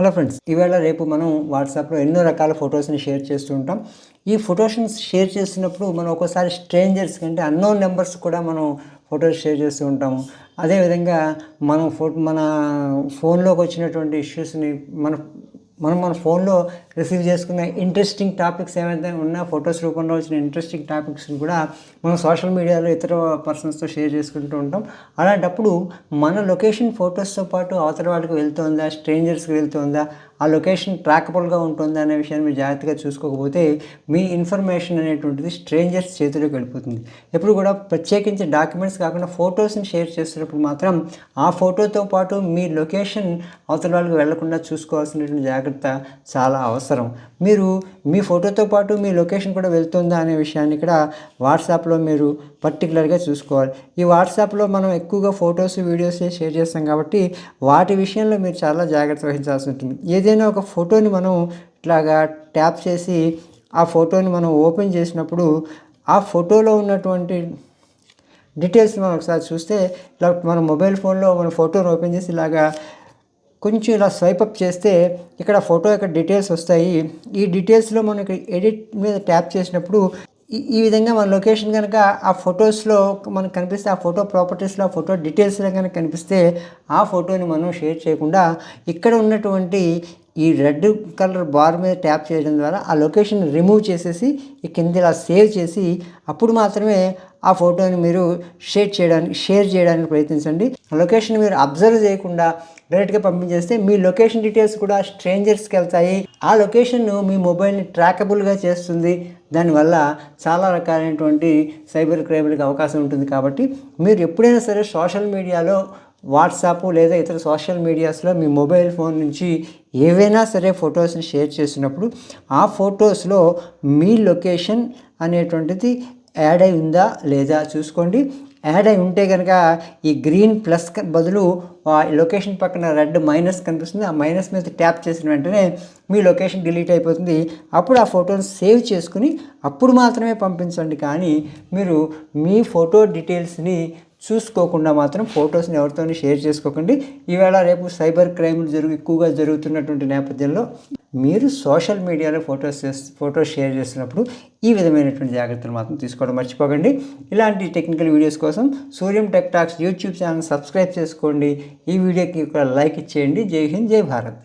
Hello friends ఈవేళ రేపు మనం వాట్సాప్లో ఎన్నో రకాల ఫొటోస్ని షేర్ చేస్తూ ఉంటాం. ఈ ఫొటోస్ని షేర్ చేస్తున్నప్పుడు మనం ఒక్కోసారి స్ట్రేంజర్స్ కంటే అన్నోన్ నెంబర్స్ కూడా మనం ఫొటోస్ షేర్ చేస్తూ ఉంటాము. అదేవిధంగా మనం ఫో మన ఫోన్లోకి వచ్చినటువంటి ఇష్యూస్ని మన మనం మన ఫోన్లో రిసీవ్ చేసుకున్న ఇంట్రెస్టింగ్ టాపిక్స్ ఏమైతే ఉన్నా ఫొటోస్ రూపంలో వచ్చిన ఇంట్రెస్టింగ్ టాపిక్స్ని కూడా మనం సోషల్ మీడియాలో ఇతర పర్సన్స్తో షేర్ చేసుకుంటూ ఉంటాం. అలాంటప్పుడు మన లొకేషన్ ఫొటోస్తో పాటు అవతల వాళ్ళకి వెళ్తుందా స్ట్రేంజర్స్కి వెళ్తుందా ఆ లొకేషన్ ట్రాకబుల్గా ఉంటుందా అనే విషయాన్ని మీరు జాగ్రత్తగా చూసుకోకపోతే మీ ఇన్ఫర్మేషన్ అనేటువంటిది స్ట్రేంజర్స్ చేతిలోకి వెళ్ళిపోతుంది. ఎప్పుడు కూడా ప్రత్యేకించి డాక్యుమెంట్స్ కాకుండా ఫొటోస్ని షేర్ చేసేటప్పుడు మాత్రం ఆ ఫోటోతో పాటు మీ లొకేషన్ అవతల వాళ్ళకి వెళ్ళకుండా చూసుకోవాల్సినటువంటి జాగ్రత్త చాలా అవసరం. మీరు మీ ఫోటోతో పాటు మీ లొకేషన్ కూడా వెళ్తుందా అనే విషయాన్ని ఇక్కడ వాట్సాప్లో మీరు పర్టికులర్గా చూసుకోవాలి. ఈ వాట్సాప్లో మనం ఎక్కువగా ఫొటోస్ వీడియోస్ షేర్ చేస్తాం కాబట్టి వాటి విషయంలో మీరు చాలా జాగ్రత్త వహించాల్సి ఉంటుంది. ఏదైనా ఒక ఫోటోని మనం ఇట్లాగా ట్యాప్ చేసి ఆ ఫోటోని మనం ఓపెన్ చేసినప్పుడు ఆ ఫోటోలో ఉన్నటువంటి డీటెయిల్స్ మనం ఒకసారి చూస్తే ఇలా మన మొబైల్ ఫోన్లో మన ఫోటోని ఓపెన్ చేసి ఇలాగా కొంచెం ఇలా స్వైప్ అప్ చేస్తే ఇక్కడ ఫోటో యొక్క డీటెయిల్స్ వస్తాయి. ఈ డీటెయిల్స్లో మనం ఇక్కడ ఎడిట్ మీద ట్యాప్ చేసినప్పుడు ఈ ఈ విధంగా మన లొకేషన్ కనుక ఆ ఫొటోస్లో మనకు కనిపిస్తే ఆ ఫోటో ప్రాపర్టీస్లో ఆ ఫోటో డీటెయిల్స్లో కనుక కనిపిస్తే ఆ ఫోటోని మనం షేర్ చేయకుండా ఇక్కడ ఉన్నటువంటి ఈ రెడ్ కలర్ బార్ మీద ట్యాప్ చేయడం ద్వారా ఆ లొకేషన్ రిమూవ్ చేసేసి ఈ కింద ఇలా సేవ్ చేసి అప్పుడు మాత్రమే ఆ ఫోటోని మీరు షేర్ చేయడానికి షేర్ చేయడానికి ప్రయత్నించండి. లొకేషన్ మీరు అబ్జర్వ్ చేయకుండా డైరెక్ట్గా పంపించేస్తే మీ లొకేషన్ డీటెయిల్స్ కూడా స్ట్రేంజర్స్కి వెళ్తాయి. ఆ లొకేషన్ను మీ మొబైల్ని ట్రాకబుల్గా చేస్తుంది. దానివల్ల చాలా రకాలైనటువంటి సైబర్ క్రైమ్లకు అవకాశం ఉంటుంది కాబట్టి మీరు ఎప్పుడైనా సరే సోషల్ మీడియాలో వాట్సాప్ లేదా ఇతర సోషల్ మీడియాస్లో మీ మొబైల్ ఫోన్ నుంచి ఏవైనా సరే ఫొటోస్ని షేర్ చేసినప్పుడు ఆ ఫొటోస్లో మీ లొకేషన్ అనేటువంటిది యాడ్ అయి ఉందా లేదా చూసుకోండి. యాడ్ అయి ఉంటే కనుక ఈ గ్రీన్ ప్లస్ బదులు ఆ లొకేషన్ పక్కన రెడ్ మైనస్ కనిపిస్తుంది. ఆ మైనస్ మీద ట్యాప్ చేసిన వెంటనే మీ లొకేషన్ డిలీట్ అయిపోతుంది. అప్పుడు ఆ ఫోటోని సేవ్ చేసుకుని అప్పుడు మాత్రమే పంపించండి. కానీ మీరు మీ ఫోటో డీటెయిల్స్ని చూసుకోకుండా మాత్రం ఫొటోస్ని ఎవరితోని షేర్ చేసుకోకండి. ఈవేళ రేపు సైబర్ క్రైమ్లు జరుగు ఎక్కువగా జరుగుతున్నటువంటి నేపథ్యంలో మీరు సోషల్ మీడియాలో ఫొటోస్ ఫొటోస్ షేర్ చేస్తున్నప్పుడు ఈ విధమైనటువంటి జాగ్రత్తలు మాత్రం తీసుకోవడం మర్చిపోకండి. ఇలాంటి టెక్నికల్ వీడియోస్ కోసం Suryam tech talks YouTube channel subscribe చేసుకోండి. ఈ వీడియోకి ఒక లైక్ ఇచ్చేయండి. జై హింద్ జై భారత్.